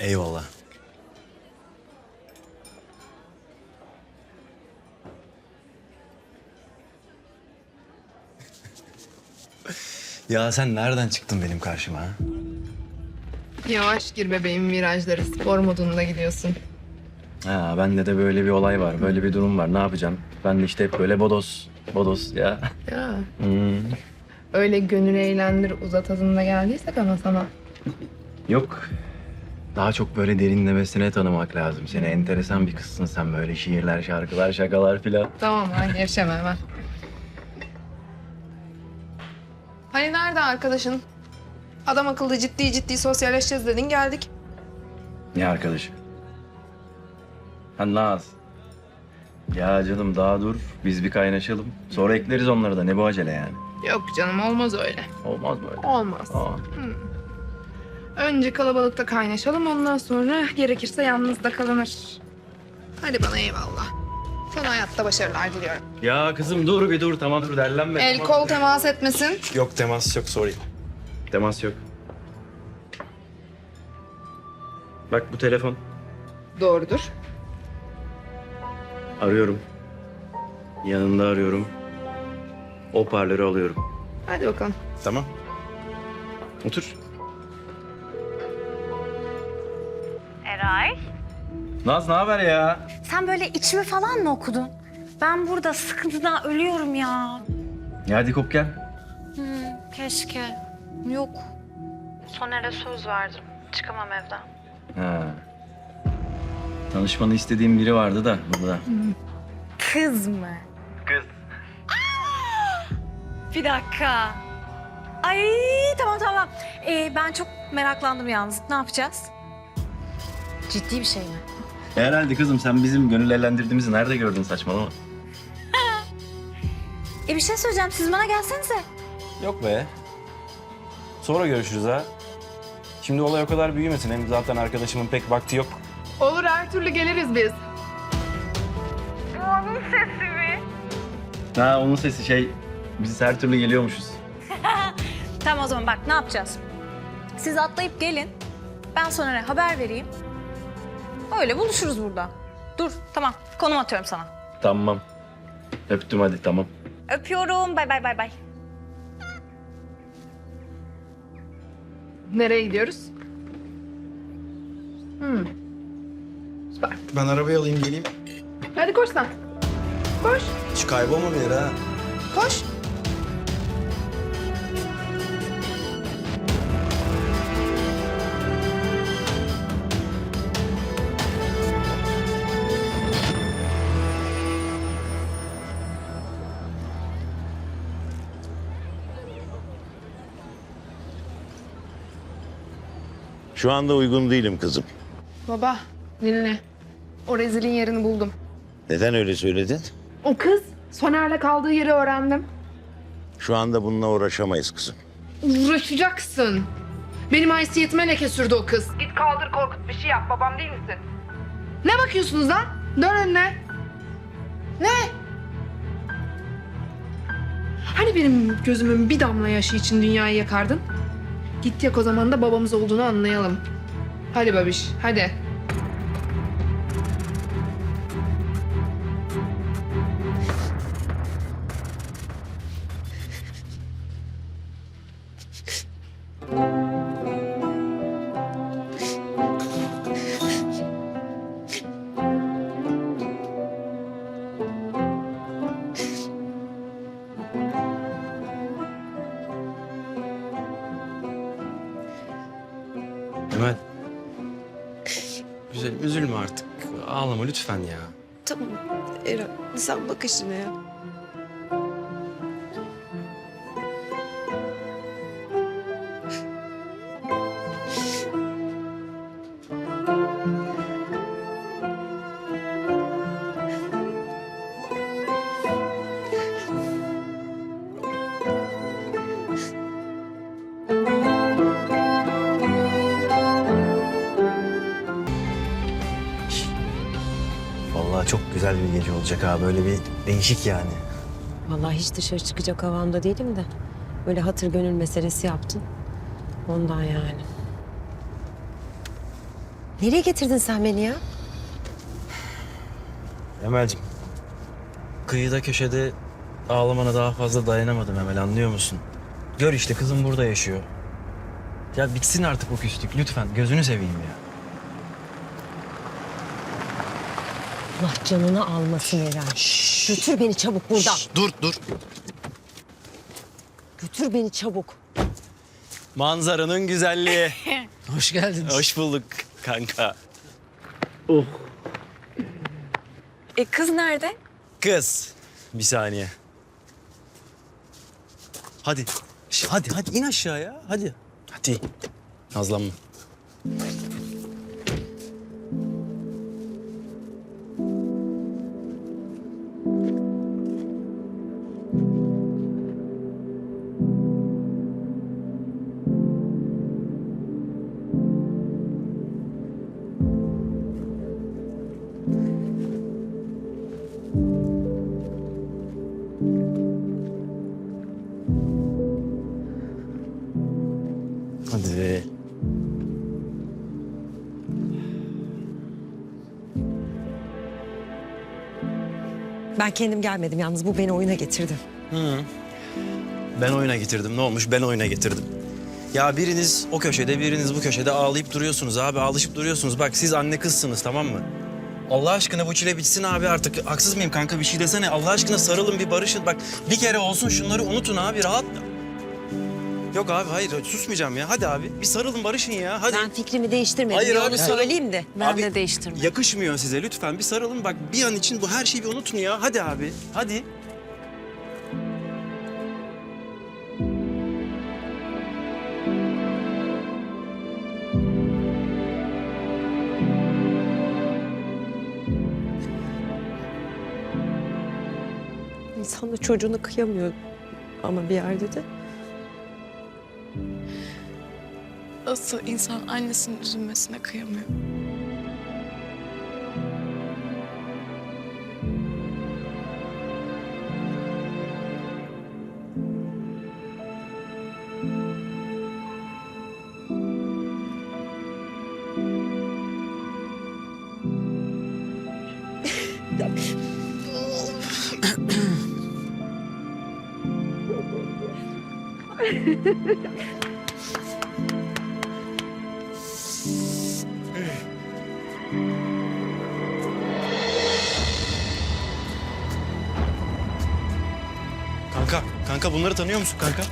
Eyvallah. ya sen nereden çıktın benim karşıma ha? Yavaş gir bebeğim virajları. Spor modunda gidiyorsun. Ha, bende de böyle bir olay var, böyle bir durum var. Ne yapacağım? Ben de işte hep böyle bodos, bodos ya. Ya Hmm. öyle gönül eğlendir uzat adında geldiysek ama sana. Yok. Daha çok böyle derinlemesine tanımak lazım. Seni enteresan bir kızsın sen böyle şiirler, şarkılar, şakalar filan. Tamam ben gevşeme hemen. Hani nerede arkadaşın? Adam akıllı ciddi ciddi sosyalleşeceğiz dedin geldik. Ne arkadaşı? Ha Naz. Ya canım daha dur. Biz bir kaynaşalım. Sonra ekleriz onları da. Ne bu acele yani? Yok canım olmaz öyle. Olmaz böyle. Olmaz. Aa. Önce kalabalıkta kaynaşalım ondan sonra gerekirse yalnız da kalınır. Hadi bana eyvallah. Sana hayatta başarılar diliyorum. Ya kızım dur bir dur. Tamam dur derlenme. El tamam. kol temas etmesin. Yok temas yok sorry. Temas yok. Bak bu telefon. Doğrudur. Arıyorum. Yanında arıyorum. Hoparlörü alıyorum. Hadi bakalım. Tamam. Otur. Naz ne haber ya? Sen böyle içimi falan mı okudun? Ben burada sıkıntıdan ölüyorum ya. Ya hadi kop gel. Keşke. Yok. Soner'e söz verdim. Çıkamam evden. Ha. Tanışmanı istediğim biri vardı da burada. Kız mı? Kız. Bir dakika. Ay tamam tamam. Ee, ben çok meraklandım yalnız. Ne yapacağız? Ciddi bir şey mi? Herhalde kızım sen bizim gönül eğlendirdiğimizi nerede gördün saçmalama. E bir şey söyleyeceğim. Siz bana gelsenize. Yok be. Sonra görüşürüz ha. Şimdi olay o kadar büyümesin. Hem zaten arkadaşımın pek vakti yok. Olur her türlü geliriz biz. Ha onun sesi şey biz her türlü geliyormuşuz. Tamam o zaman bak ne yapacağız? Siz atlayıp gelin. Ben Soner'e haber vereyim. Öyle buluşuruz burada. Dur tamam. Konum atıyorum sana. Tamam. Öptüm hadi tamam. Öpüyorum. Bay bay bay bay. Nereye gidiyoruz? Hmm. Süper. Ben arabayı alayım geleyim. Hadi koş sen. Koş. Hiç kaybolma bir yere ha. Koş. Şu anda uygun değilim kızım. Baba dinle. O rezilin yerini buldum. Neden öyle söyledin? O kız Soner'le kaldığı yeri öğrendim. Şu anda bununla uğraşamayız kızım. Uğraşacaksın. Benim haysiyetime leke sürdü o kız. Git kaldır Korkut bir şey yap babam değil misin? Ne bakıyorsunuz lan? Dön önüne. Ne? Hani benim gözümün bir damla yaşı için dünyayı yakardın? Yak o zaman da babamız olduğunu anlayalım. Hadi babiş, hadi. Lütfen ya. Tamam Eren sen bak işine ya. Güzel bir gece olacak ha. Böyle bir değişik yani. Vallahi hiç dışarı çıkacak havamda değilim de. Böyle hatır gönül meselesi yaptın. Ondan yani. Nereye getirdin sen beni ya? Emel'cim. Kıyıda köşede ağlamana daha fazla dayanamadım Emel anlıyor musun? Gör işte kızım burada yaşıyor. Ya bitsin artık bu küslük lütfen gözünü seveyim ya. Allah canını almasın Eren. Götür beni çabuk buradan. dur dur. Götür beni çabuk. Manzaranın güzelliği. Hoş geldiniz. Hoş bulduk kanka. E kız nerede? Kız. Bir saniye. Hadi. Hadi hadi in aşağıya. Hadi. Hadi. Nazlanma. Hadi. Ben kendim gelmedim yalnız bu beni oyuna getirdi. Ben oyuna getirdim. Ne olmuş? Ben oyuna getirdim. Ya biriniz o köşede, biriniz bu köşede ağlayıp duruyorsunuz abi. Alışıp duruyorsunuz. Bak siz anne kızsınız tamam mı? Allah aşkına bu çile bitsin abi artık. Haksız mıyım kanka? Bir şey desene. Allah aşkına sarılın bir barışın. Bak bir kere olsun şunları unutun abi. Rahat. Yok abi hayır susmayacağım ya. Hadi abi bir sarılın barışın ya. Hadi. Ben fikrimi değiştirmedim. Hayır bir abi, onu söyleyeyim de. Ben Abi- de değiştirmem. Yakışmıyor size lütfen bir sarılın. Bak bir an için bu her şeyi bir unutun ya. Hadi abi. Hadi. İnsan da çocuğuna kıyamıyor ama bir yerde de. Asıl insan annesinin üzülmesine kıyamıyor. Kanka, bunları tanıyor musun kanka?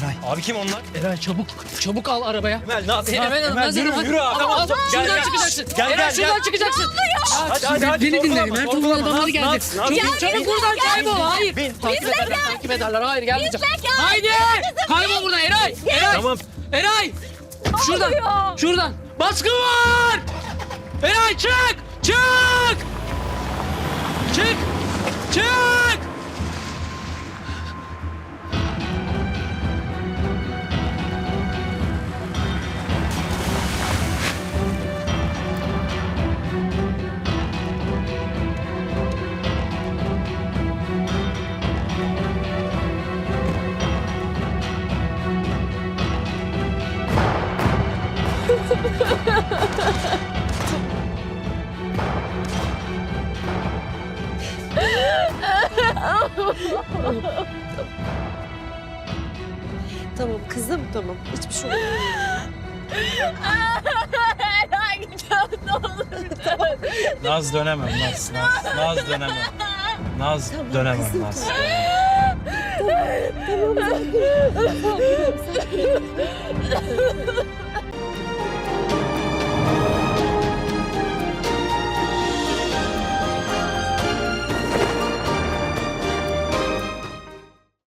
Eray. Abi kim onlar? Eren çabuk, çabuk al arabaya. Emel ne yapıyorsun? Hemen Emel hazırım, yürü, hadi. yürü abi. Ama Tamam, şuradan gel, gel. çıkacaksın. Gel, Eren gel, şuradan gel. çıkacaksın. Hadi, hadi, hadi. Beni dinle. Mert'in sorgulama. adamları geldi. Çabuk çabuk buradan kaybol. Hayır. Takip ederler, takip ederler. Hayır gelmeyeceğim. Haydi. Kaybol buradan Eray. Eray. Tamam. Eray. Şuradan. Şuradan. Baskı var. Eray çık. Çık. Çık. Çık. Tamam kızım tamam. Hiçbir şey olmaz. Naz dönemem Naz. Naz, Naz dönemem. Naz dönemem Naz. Tamam sakin ol.